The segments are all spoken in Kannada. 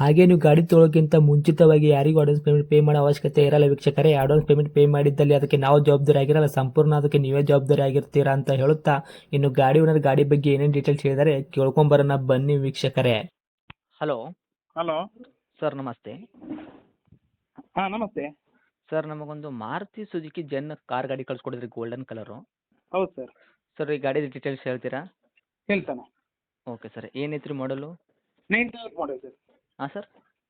ಹಾಗೆ ನೀವು ಗಾಡಿ ತೊಳೋಕ್ಕಿಂತ ಮುಂಚಿತವಾಗಿ ಯಾರಿಗೂ ಅಡ್ವಾನ್ಸ್ ಪೇಮೆಂಟ್ ಪೇ ಮಾಡೋ ಅವಶ್ಯಕತೆ ಇರಲ್ಲ ವೀಕ್ಷಕರೇ. ಅಡ್ವಾನ್ಸ್ ಪೇಮೆಂಟ್ ಪೇ ಮಾಡಿದ್ದಲ್ಲಿ ಅದಕ್ಕೆ ನಾವು ಜವಾಬ್ದಾರಿ ಆಗಿರಲ್ಲ. ಸಂಪೂರ್ಣ ಅದಕ್ಕೆ ನೀವೇ ಜವಾಬ್ದಾರಿ ಆಗಿರ್ತೀರಾ ಅಂತ ಹೇಳುತ್ತಾ ಇನ್ನು ಗಾಡಿ ಓನರ್ ಗಾಡಿ ಬಗ್ಗೆ ಏನೇನು ಡೀಟೇಲ್ಸ್ ಹೇಳಿದರೆ ಕೇಳ್ಕೊಂಬರೋಣ ಬನ್ನಿ ವೀಕ್ಷಕರೇ. ಹಲೋ ಹಲೋ ಸರ್ ನಮಸ್ತೆ. ಹಾಂ ನಮಸ್ತೆ. ಸರ್ ನಮಗೊಂದು ಮಾರುತಿ ಸುಜುಕಿ ಜೆನ್ ಕಾರ್ ಗಾಡಿ ಕಳ್ಸಿಕೊಡಿದ್ರಿ ಗೋಲ್ಡನ್ ಕಲರು ಹೌದು ಸರ್ ಸರ್ ಈ ಗಾಡಿ ಡೀಟೇಲ್ಸ್ ಹೇಳ್ತೀರಾ? ಹೇಳ್ತಾನೆ. ಓಕೆ ಸರ್ ಏನೈತ್ರಿ ಮಾಡಲು ನೈನ್ ಮಾಡಲ್ ಸರ್ ಹಾಂ ಸರ್?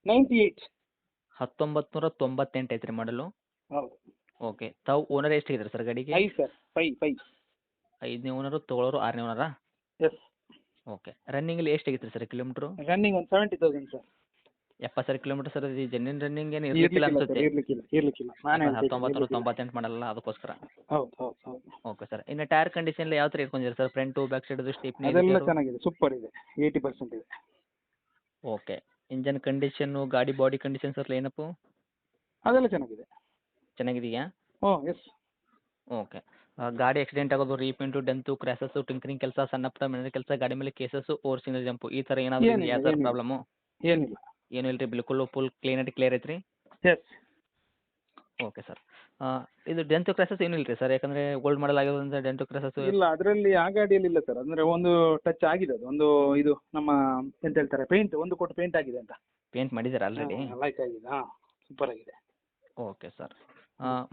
ನೈಂಟಿ ಏಯ್ಟ್ ಹತ್ತೊಂಬತ್ತು ನೂರ ತೊಂಬತ್ತೆಂಟು ಐತ್ರಿ ಮಾಡಲು? ಹೌದು. ಓಕೆ. ತಾವು ಓನರ್ ಎಷ್ಟಿದ್ರಿ ಸರ್ ಗಾಡಿಗೆ? ಐದು ಸರ್ ಫೈ ಫೈ. ಐದನೇ ಓನರು ತೊಗೊಳೋರು ಆರನೇ ಓನರಾ? Yes okay. ರನ್ನಿಂಗಲ್ಲಿ ಎಷ್ಟು ಆಗಿತ್ತು ಸರ್ ಕಿಲೋಮೀಟರ್? ರನ್ನಿಂಗ್ ಒಂದು ಸೆವೆಂಟಿ ತೌಸಂಡ್ ಸರ್. ಎಪ್ಪತ್ತು ಸಾವಿರ ಕಿಲೋಮೀಟರ್ ಸರ್ ಇದು ಜೆನ್ಯನ್ ರನ್ನಿಂಗ್ ಏನು ಇರ್ಲಿಕ್ಕಿಲ್ಲ ಅನ್ಸುತ್ತೆ? ಇರ್ಲಿಕ್ಕಿಲ್ಲ ಇರ್ಲಿಕ್ಕಿಲ್ಲ. ನಾನೇ ಹತ್ತೊಂಬತ್ತು ನೂರ ತೊಂಬತ್ತೆಂಟು ಮಾಡಲ್ಲ ಅದಕ್ಕೋಸ್ಕರ. ಹೌದು ಹೌದು ಹೌದು. Okay sir. ಇನ್ನು ಟೈರ್ ಕಂಡೀಷನ್ ಯಾವ ಥರ ಇಟ್ಕೊಂಡಿರಿ sir? Front back side stepney ಅದೆಲ್ಲ ಚೆನ್ನಾಗಿದೆ ಸೂಪರ್ ಇದೆ ಏಯ್ಟಿ ಪರ್ಸೆಂಟ್ ಇದೆ. ಓಕೆ. ಇಂಜನ್ ಕಂಡೀಷನ್ನು ಗಾಡಿ ಬಾಡಿ ಕಂಡೀಷನ್ ಸರ್ ಏನಪ್ಪು? ಅದೆಲ್ಲ ಚೆನ್ನಾಗಿದೆ. ಚೆನ್ನಾಗಿದೆಯಾ? ಹ್ಞೂ ಎಸ್ ಓಕೆ. ಗಾಡಿ ಆಕ್ಸಿಡೆಂಟ್ ಆಗೋದು ರೀಪೇಂಟು ಡೆಂತು ಕ್ರ್ಯಾಸಸ್ಸು ಟಿಂಕರಿಂಗ್ ಕೆಲಸ ಸಣ್ಣ ಪುಟ್ಟ ಮನೆ ಕೆಲಸ ಗಾಡಿ ಮೇಲೆ ಕೇಸಸ್ಸು ಓವರ್ಸಿನ ಜಂಪು ಈ ಥರ ಏನಾದರೂ ಏನಿಲ್ಲ, ಯಾವ ಥರ ಏನಿಲ್ಲ. ಪ್ರಾಬ್ಲಮ್ಮು ಏನಿಲ್ಲ. ಏನೂ ಇಲ್ಲ ರೀ ಬಿಲ್ಕುಲ್ ಫುಲ್ ಕ್ಲೀನಾಗಿ ಕ್ಲಿಯರ್ ಐತ್ರಿ? Yes okay sir. ಇದು ಡೆಂತು ಕ್ರಾಸಸ್ ಏನಿಲ್ಲ ರೀ ಸರ್ ಯಾಕಂದ್ರೆ ಓಲ್ಡ್ ಮಾಡಲ್ ಆಗಿರೋದ್ರಿಂದ ಡೆಂತು ಕ್ರಾಸಸ್ ಇಲ್ಲ ಅದರಲ್ಲಿ ಆ ಗಾಡಿಯಲ್ಲಿ ಇಲ್ಲ ಸರ್ ಅಂದ್ರೆ ಒಂದು ಟಚ್ ಆಗಿದೆ ಅದು. ಒಂದು ಇದು ನಮ್ಮ ಎಂತ ಹೇಳ್ತಾರೆ ಪೇಂಟ್ ಒಂದು ಕೋಟ್ ಪೇಂಟ್ ಆಗಿದೆ ಅಂತ. ಪೇಂಟ್ ಮಾಡಿದ್ದೀರಾ ಆಲ್ರೆಡಿ ಲೈಕ್ ಆಗಿದೆ. ಹಾಂ ಸೂಪರ್ ಆಗಿದೆ. ಓಕೆ ಸರ್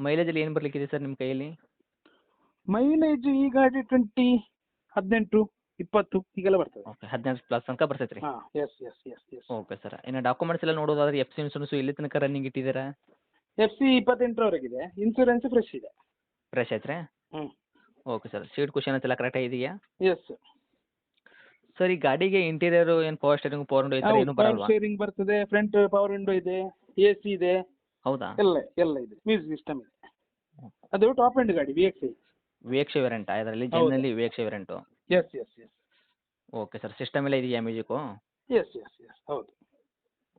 ಮೈಲೇಜ್ ಅಲ್ಲಿ ಏನು ಬರಲಿಕ್ಕಿದೆ ಸರ್ ನಿಮ್ಮ ಕೈಯಲ್ಲಿ? ಮೈಲೇಜ್ ಈ ಗಾಡಿ ಟ್ವೆಂಟಿ ಹದಿನೆಂಟು ಇಪ್ಪತ್ತು ಹೀಗೆಲ್ಲ ಬರ್ತದೆ. ಓಕೆ ಹದಿನೆಂಟು ಪ್ಲಸ್ ತನಕ ಬರ್ತೈತೆ ರೀ ಹಾಂ yes yes yes yes okay sir ಇನ್ನು ಡಾಕ್ಯುಮೆಂಟ್ಸ್ ಎಲ್ಲ ನೋಡೋದಾದ್ರೆ ಎಫ್ ಸಿ ಇನ್ಸೂರೆನ್ಸು ಇಲ್ಲಿ ತನಕ ರನ್ನಿಂಗ್ ಇಟ್ಟಿದ್ದೀರಾ? ಎಫ್ ಸಿ ಇದೆ ಇನ್ಸೂರೆನ್ಸ್ ಫ್ರೆಶ್ ಇದೆ. ಫ್ರೆಶ್ ಐತ್ರಿ? ಹ್ಮ್. ಓಕೆ ಸರ್ ಸೀಟ್ ಕುಷನ್ ಅಂತೆಲ್ಲ ಕರೆಕ್ಟಾಗಿ ಇದೆಯಾ? ಎಸ್ ಸರ್ ಈ ಗಾಡಿಗೆ ಇಂಟೀರಿಯರ್ ಏನು ಪವರ್ ಸ್ಟೇರಿಂಗ್ ಪವರ್ ವಿಂಡೋ ಇದೆ ಏನು ಬರಲ್ಲ ಬರಲ್ವಾ ಸ್ಟೇರಿಂಗ್ ಬರ್ತದೆ ಫ್ರಂಟ್ ಪವರ್ ವಿಂಡೋ ಇದೆ ಎ ಸಿ ಇದೆ. ಹೌದಾ? ಎಲ್ಲ ಎಲ್ಲ ಇದೆ. ಮ್ಯೂಸಿಕ್ ಸಿಸ್ಟಮ್ ಇದೆ. ಅದು ಟಾಪ್ ಎಂಡ್ ಗಾಡಿ V X I X variant ಇದರಲ್ಲಿ ಜನರಲ್ಲಿ ಜೆನ್ನಲ್ಲಿ X variant yes yes yes okay sir system ಎಲ್ಲ ಇದೆಯಾ ಮ್ಯೂಸಿಕ್ಕು ಎಸ್ ಎಸ್ ಎಸ್ ಹೌದು.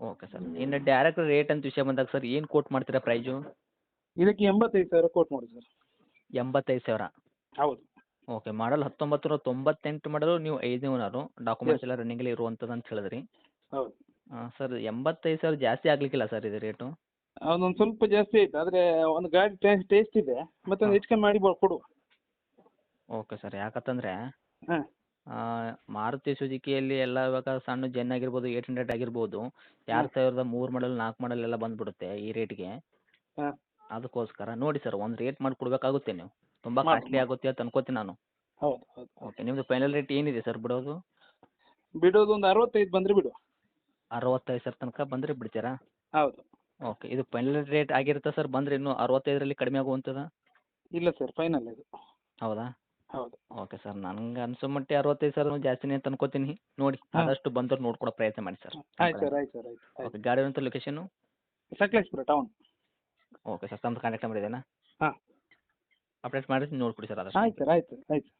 Okay sir. ಇನ್ನು ಡೈರೆಕ್ಟ್ ರೇಟ್ ಅಂತ ವಿಷಯ ಬಂದಾಗ ಸರ್ ಏನು ಕೋಟ್ ಮಾಡ್ತೀರಾ ಪ್ರೈಜು ಇದಕ್ಕೆ ಎಂಬತ್ತೈದು ಸಾವಿರ ಕೋಟ್ ಮಾಡಿ ಸರ್. ಎಂಬತ್ತೈದು ಸಾವಿರ? ಹೌದು. ಓಕೆ ಮಾಡಲ್ ಹತ್ತೊಂಬತ್ತು ನೂರ ತೊಂಬತ್ತೆಂಟು ಮಾಡಲು ನೀವು ಐದನೇ ಓನರು ಡಾಕ್ಯುಮೆಂಟ್ಸ್ ಎಲ್ಲ ರನ್ನಿಂಗಲ್ಲಿ ಇರುವಂಥದ್ದು ಅಂತ ಹೇಳಿದ್ರಿ. ಹೌದು. ಸರ್ ಎಂಬತ್ತೈದು ಸಾವಿರ ಜಾಸ್ತಿ ಆಗಲಿಕ್ಕಿಲ್ಲ ಸರ್ ಇದು ರೇಟು ಅದೊಂದು ಸ್ವಲ್ಪ ಜಾಸ್ತಿ ಆಯ್ತು. ಆದರೆ ಒಂದು ಗಾಡಿ ಟೇಸ್ಟ್ ಇದೆ. ಮತ್ತೆ ಒಂದು ಹಾ. ಹೆಚ್ಚು ಕಮ್ಮಿ ಮಾಡಿ ಕೊಡು ಓಕೆ ಸರ್ ಯಾಕಂತಂದರೆ ಹಾಂ. ಮಾರುತಿ ಸುಜುಕಿಯಲ್ಲಿ ಎಲ್ಲ ಇವಾಗ ಸಣ್ಣ ಜೆನ್ ಆಗಿರ್ಬೋದು ಏಟ್ ಹಂಡ್ರೆಡ್ ಆಗಿರ್ಬೋದು ಎರಡು ಸಾವಿರದ ಮೂರು ಮಾಡಲ್ ನಾಲ್ಕು ಮಾಡಲ್ ಎಲ್ಲ ಬಂದುಬಿಡುತ್ತೆ ಈ ರೇಟ್ಗೆ ಹಾಂ. ಅದಕ್ಕೋಸ್ಕರ ನೋಡಿ ಸರ್ ಒಂದು ರೇಟ್ ಮಾಡಿ ಕೊಡಬೇಕಾಗುತ್ತೆ ನೀವು. ತುಂಬಾ ಮಾಡಿ, ಕಾಸ್ಟ್ಲಿ ಆಗುತ್ತೆ ಅಂತ ಅನ್ಕೋತೀನಿ ನಾನು. ಹೌದು ಹೌದು. ಓಕೆ ನಿಮ್ಮದು ಫೈನಲ್ ರೇಟ್ ಏನಿದೆ ಸರ್ ಬಿಡೋದು? ಬಿಡೋದು ಒಂದು ಅರವತ್ತೈದು ಬಂದರೆ ಬಿಡು. ಅರವತ್ತೈದು ಸರ್ ತನಕ ಬಂದ್ರೆ ಬಿಡ್ತೀರಾ? ಹೌದು. ಓಕೆ ಇದು ಫೈನಲ್ ರೇಟ್ ಆಗಿರುತ್ತೆ ಸರ್ ಬಂದರೆ ಇನ್ನು ಅರವತ್ತೈದರಲ್ಲಿ ಕಡಿಮೆ ಆಗುವಂತದ? ಇಲ್ಲ ಸರ್ ಫೈನಲ್ ಇದು. ಹೌದಾ? ಹೌದು. Okay sir. ನನಗೆ ಅನ್ಸೋ ಮಟ್ಟಿಗೆ ಅರವತ್ತೈದು ಸಾವಿರ ಜಾಸ್ತಿನೇ ಅಂತ ಅನ್ಕೋತೀನಿ. ನೋಡಿ ಹಾಂ. ಆದಷ್ಟು ಬಂದವ್ರು ನೋಡ್ಕೊಡೋ ಪ್ರಯತ್ನ ಮಾಡಿ ಸರ್. ಆಯ್ತು ಸರ್ ಆಯ್ತು ಸರ್ ಆಯ್ತು ಆಯ್ತು. ಓಕೆ ಗಾಡಿ ಅಂತ location Sakleshpur town okay sir ತಮ್ಮದು ಕಾಂಟ್ಯಾಕ್ಟ್ ನಂಬರ್ ಇದೆಯಾ ಹಾಂ. ಅಪ್ಡೇಟ್ ಮಾಡಿ ನೋಡ್ಕೊಡಿ ಸರ್ ಆದಷ್ಟು ಆಯ್ತು ಸರ್ ಆಯ್ತು ಆಯ್ತು